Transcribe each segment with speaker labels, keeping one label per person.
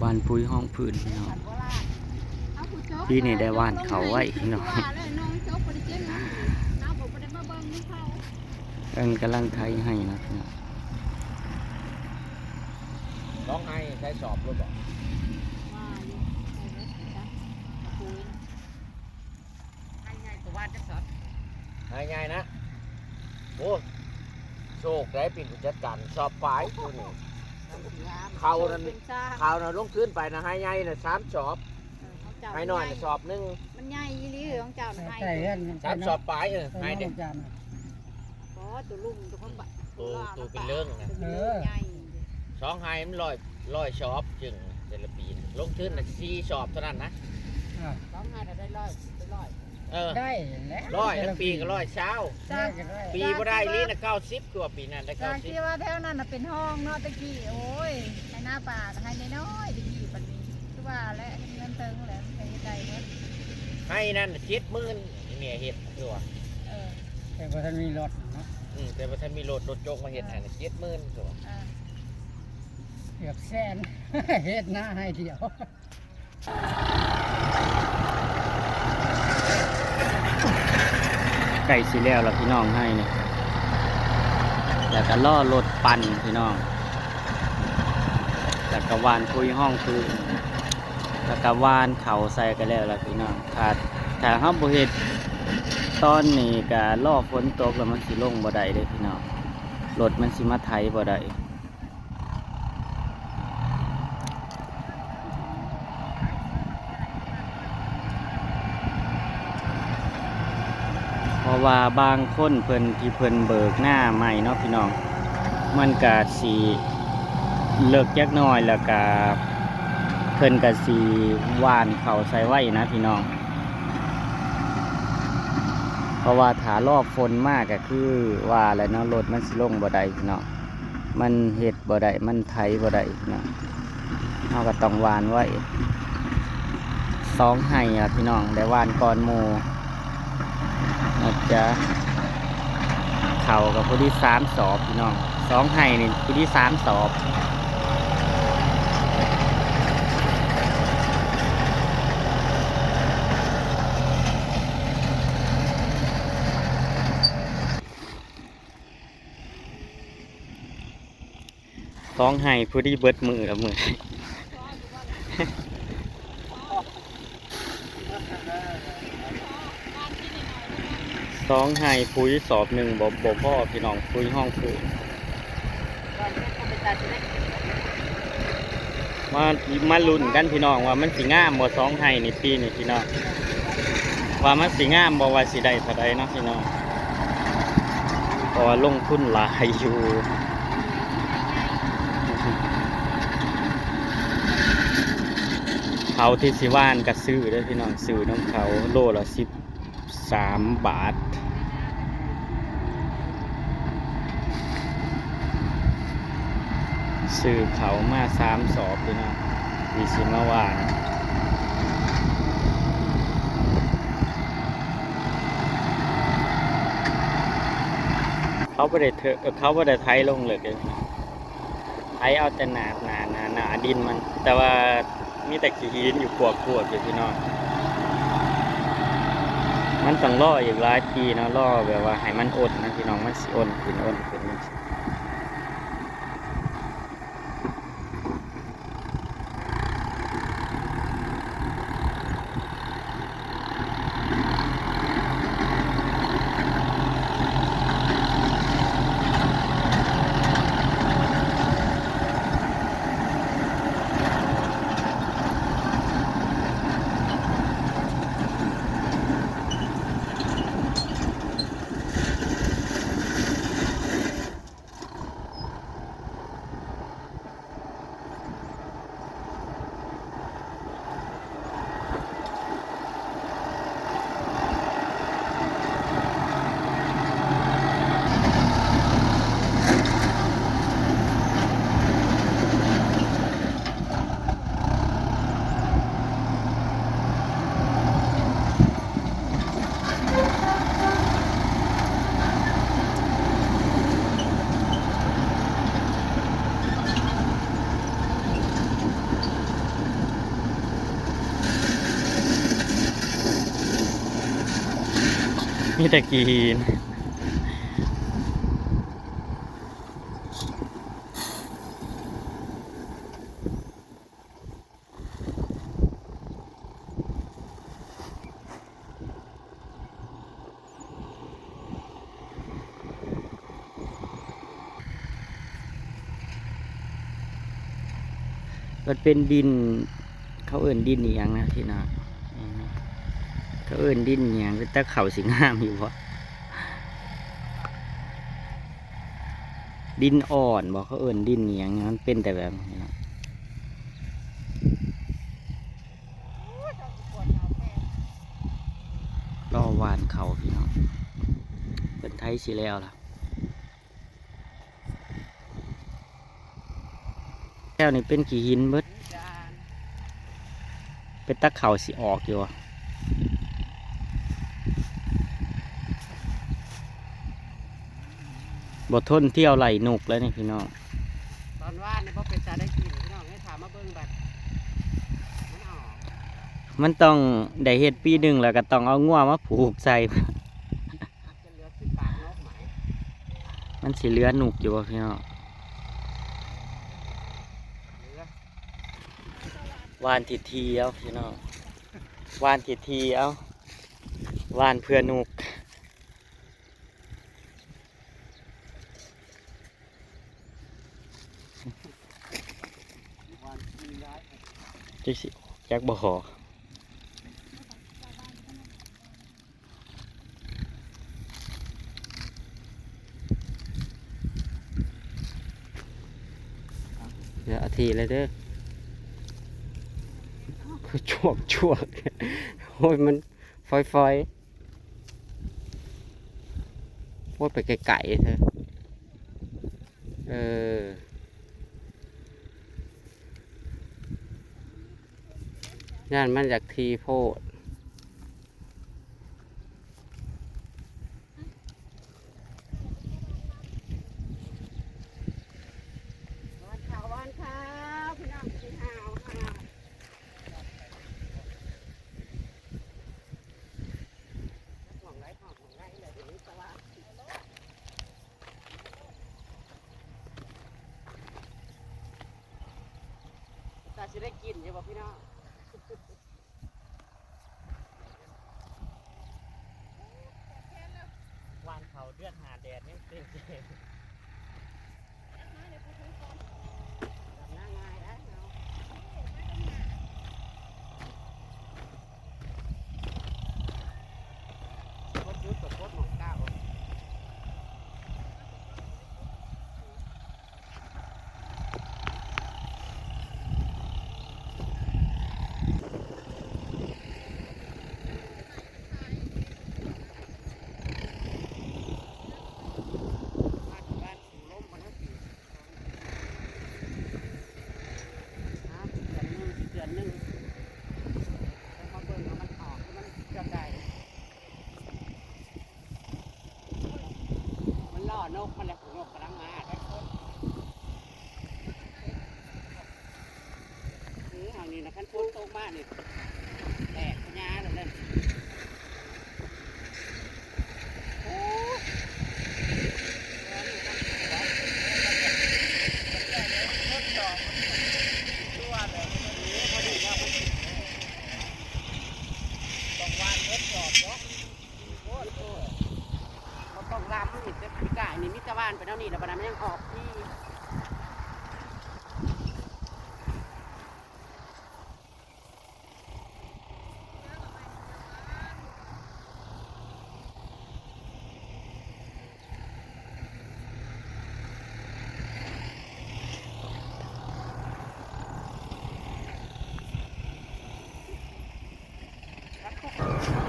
Speaker 1: บานปุ้ยห้องพื้นพี่น้องพี่นี่ได้ว่านเขาไว้พี่น้องเอินกำลังไทยให้นะพี่น้อง
Speaker 2: ร้องไห้ใช้สอบรู้บอกให้ง่ายนะ โอ้โชคได้ป็นผู้จัดการสอบฝ่ายตัวนี้ เขานั้นเขานั้นลงขึ้นไปนะให้ง่ายนะสามสอบให้น้อยนะสอบหนึ่ง
Speaker 3: มันใหญ่ยี่ลีของเจ้าน่ะให้
Speaker 4: ใช่เงิน
Speaker 2: สามสอบฝ่ายเออให้
Speaker 4: ให้
Speaker 2: เด็
Speaker 4: เด็
Speaker 2: ก
Speaker 4: กจาน
Speaker 3: อ๋อตัวลุงตัวคนบะ
Speaker 2: ตัวตัวเป็นเรื่องนะ
Speaker 3: ตัวเป็นเรื่องใหญ่
Speaker 2: สองไฮมันลอยลอยสอบจึงแต่ละปีนะลงขึ้นนะสี่สอบเท่านั้นนะ
Speaker 3: ร้องไห้แต่ได้ร้อยได้ร้อย
Speaker 2: เออ
Speaker 4: ได้แล้ว
Speaker 2: ร้อยทั้งปีก็ร้อยเช้า
Speaker 4: ได้ก็ได้
Speaker 2: ปีบ่ได้ลีนะเก้าสิบกว่าปีนั้นได้
Speaker 3: จา
Speaker 2: เก้ากสิบ
Speaker 3: ที่ว่าแถวนั้นน่ะเป็นห้องเนาะตะกี้โอ้ยให้หน้าป่าให้น้อยๆตะกี้ปันนี้คือว่าและเงินเติงแหละใช้ใจเนาะ
Speaker 2: ให้นั่นเจ็ดหมื่นนี่เนี่ยเห็ดตัว
Speaker 3: เออ
Speaker 4: แต่ว่าท่านมีรถเนาะ
Speaker 2: อืมแต่ว่าถ้ามีรถรถโจกมาเห็ดให้เจ็ดหมื่นตัว
Speaker 3: อ่า
Speaker 4: เกือบแสน เฮ็ดหน้าให้เดียว
Speaker 1: ไก่สีแล้วแล้วพี่น้องให้เนี่ยแล้วก็ล่อรถปั่นพี่น้องแล้วก็วานคุยห้องคือแล้วก็วานเขาใส่กันแล้วล่ะพี่น้องถ้าถ้าเฮาบ่เห็ดตอนนี้ก็ล่อฝนตกแล้วมันสิลงบ่ได้เด้พี่น้องรถมันสิมาไทยบ่ได้ ราะว่าบางคนเพิ่นที่เพิ่นเบิกหน้าใหม่เนาะพี่น้อง มันก็สิเลิกจักหน้อยแล้วก็เพิ่นก็สิหวานเข่าใส่ไว้นะพี่น้อง เพราะว่าถารอบฝนมากก็คือว่าแล้วเนาะรถมันสิลงบ่ได้พี่น้อง มันเฮ็ดบ่ได้มันไถบ่ได้พี่น้องเฮาก็ต้องหวานไว้สองไห้อะพี่น้องได้หวานก่อนหมู อจะเข่ากับผู้ที่สามสอบพี่น้องสองไห้นี่ผู้ที่สามสอบสองไห้ผู้ที่เบิดมือละมือ องไห้ปุ๋ยสอบหนึ่งบ่บ่พ่อพี่น้องปุ๋ยห้องปุ๋ย
Speaker 3: มันก็เป็นตาสิได้
Speaker 1: มามาลุ้นกันพี่น้องว่ามันสิงามบ่สองไห้นี่ปีนี่พี่น้องว่ามันสิงามบ่ว่าสิได้เท่าใดเนาะพี่น้องพราะว่าลงทุนหลายอยู่เขาที่สิว่านก็ซื้อเด้พี่น้องซื้อน้ำเขาโลละสิบ สามบาทซื้อเขามาสามสอบพี่น้องมีสิมาวานเขาไม่ได้เถอะเขาไม่ได้ไทยลงเลยไทยเอาแต่หนาหนาหนาหนาดินมัน แต่ว่ามีแต่ขี้หินอยู่ปวกปวกอยู่พี่น้อง มันต้องล่ออีกหลายปีนะล่อแบบว่าให้มันอดนะพี่น้องมันสิอดขึ้นอดขึ้น มีแต่กีนมันเป็นดินเขาเอิ่นดินอียังนะที่นา เอิ่นดินอีหยังแต่เข่าสิงามอยู่วะดินอ่อนบอกเขาเอิ่นดินอีหยังมันเป็นแต่แบบนี้นะรอวานเขาพี่น้องเป็นไทยสิแล้วล่ะแก้วนี่เป็นกี่หินเบิดเป็นตะเข่าสิออกอยู่อะ บททนเที่ยวไหลหนุกแล้วนี่พี่น้อง
Speaker 4: ตอนว่านเนี่ยพอเป็นตาได้กินพี่น้องให้ถามมาเบิ่งบัดมันออก
Speaker 1: มันต้องได้เฮ็ดปีหนึ่งแล้วก็ต้องเอาง่วมาผูกใส่
Speaker 4: จะเหลือสิบปากนกไหม
Speaker 1: มันสิเหลือหนุกอยู่อะพี่น้อง
Speaker 4: เหลือ
Speaker 1: วานทีทีเอาพี่น้องวานทีทีเอาวานเพื่อหนุก
Speaker 4: วันกินได้
Speaker 1: จักสิจักบ่ขอเดี๋ยวอาทีเลยเด้อคือชวกชวกโอ้ยมันฟอยฟอยโอ้ยไปไกลๆเถอะเออ ย่านมันจากทีโพด
Speaker 4: วันขาววันขาวพี่น้องกินหาวค่ะห่วงไรห่วงไรเลยเดี๋ยวนี้จะว่าตาจะได้กินอยู่บ่ะพี่น้อง
Speaker 1: วานเขาเดือดหาแดดนี่เต็ม
Speaker 4: ทำหน้าง่ายได้เนาะกดยุดกับกดหมองเก้า บ้านบ้านสีลมมันก็สีฮะเดือนหนึ่งเดือนหนึ่งแล้วมาเบิ่งว่ามันออกแล้วมันเกือบได้มั นกมันแหละนกกำลังมาได้คนอือเอานี่นะขั้นพ้นตกมานี่แตกพญาเลยเนี่ยโอ้ย มันต้องรามผู้หินจะพิกายนี่มิตรวานไปเท่า นี้แมันยังออกที่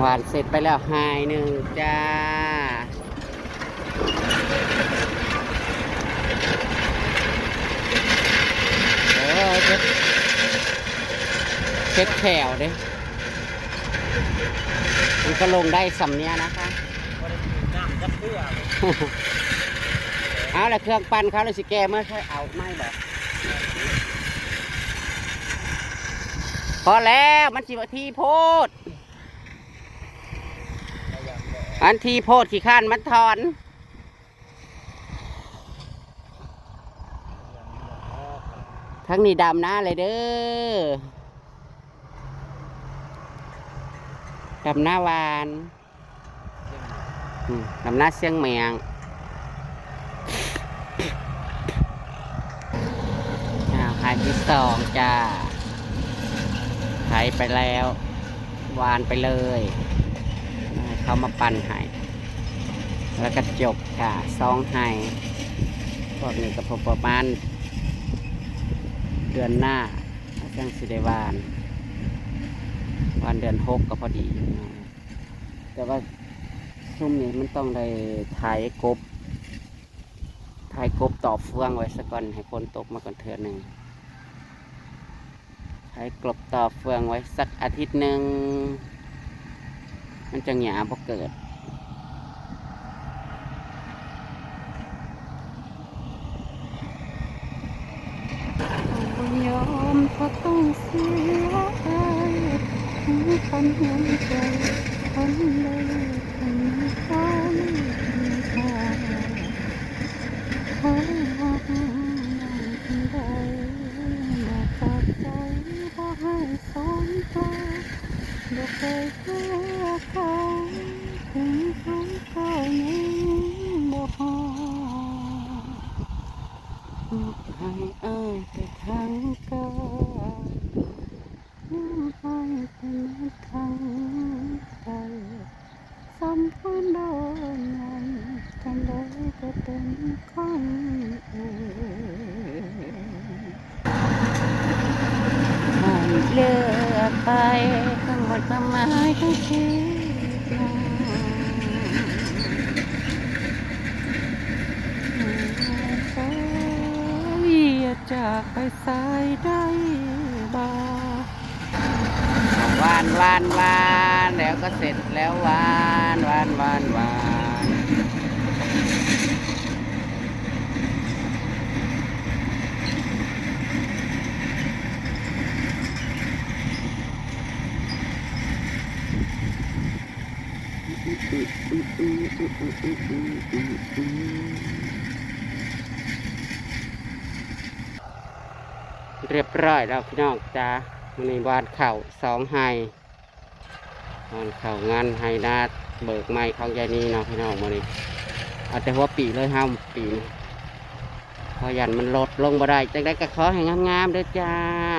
Speaker 4: หวานเสร็จไปแล้วหายหนึ่งจ้า
Speaker 1: เออเช็ดเช็ดแถวเด้
Speaker 4: มันก็ลงได้สำเนียนะคะ
Speaker 1: เอา
Speaker 4: ละเครื่องปั้นเขาเลยสิแกเมื่อค่เอาไม่บอกพอแล้วมันสิที่โพดอันทีโพดขี้ข้านมันถอน ทั้งนี้ดำหน้าเลยเด้อดำหน้าวานดำหน้าเสียงแมงอ้าวหายที่สองจ้าไถไปแล้ววานไปเลยเขามาปั่นให้แล้วก็จบค่ะซองให้พวกนี้ก็พอประมาณ ดือนหน้าจังสิได้วาน วันเดือนหกก็พอดี แต่ว่าช่วงนี้มันต้องได้ถ่ายกบถ่ายกบต่อเฟืองไว้สักก่อนให้ฝนตกมาก่อนเทือหนึ่งถ่ายกลบต่อเฟืองไว้สักอาทิตย์หนึ่งมันจะหยาบ่เกิด
Speaker 3: ยอ มก็ต้องเสียใจมีปัญหา
Speaker 4: ให้เอ้ยไปทางกายน้ำให้ไปนัดทางใจสมควรโดนมันกันได้ก็เป็นของเอ่ยเลือกไปทั้งหมดความหมายทั้งชีวิตน้อง สายอย่ากไปสายได้บ่วานวานวานแล้วก็เสร็จแล้ววานวานวานวาน เรียบร้อยแล้วพี่น้องจ้ามันในวานเข่าสองไฮวานเข่างานไฮนาเบิกไม้ของยายนี่เนาะพี่น้องมันนี้เอาแต่หัวปีเลยห้ามปีนพอยันมันลดลงบ่ได้จังได้ก็ขอให้งามๆเด้อจ้า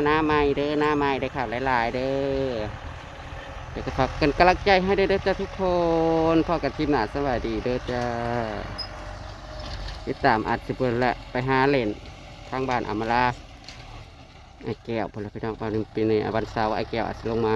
Speaker 4: หน้าไม้เด้อหน้าไม้ได้อข่าวหลายๆเด้อเดี๋ยวก็ฝากกันกำลังใจให้เด้อจ้าทุกคนพ่อกันทีมหนาสวัสดีเด้อจ้าติดตามอัดสิบเปิดละไปหาเล่นทางบ้านอมาลา ไอ้แก้วพลพี่น้องพอหนึ่งปีนี้วันเสาร์ไอ้แก้วอาจจะลงมา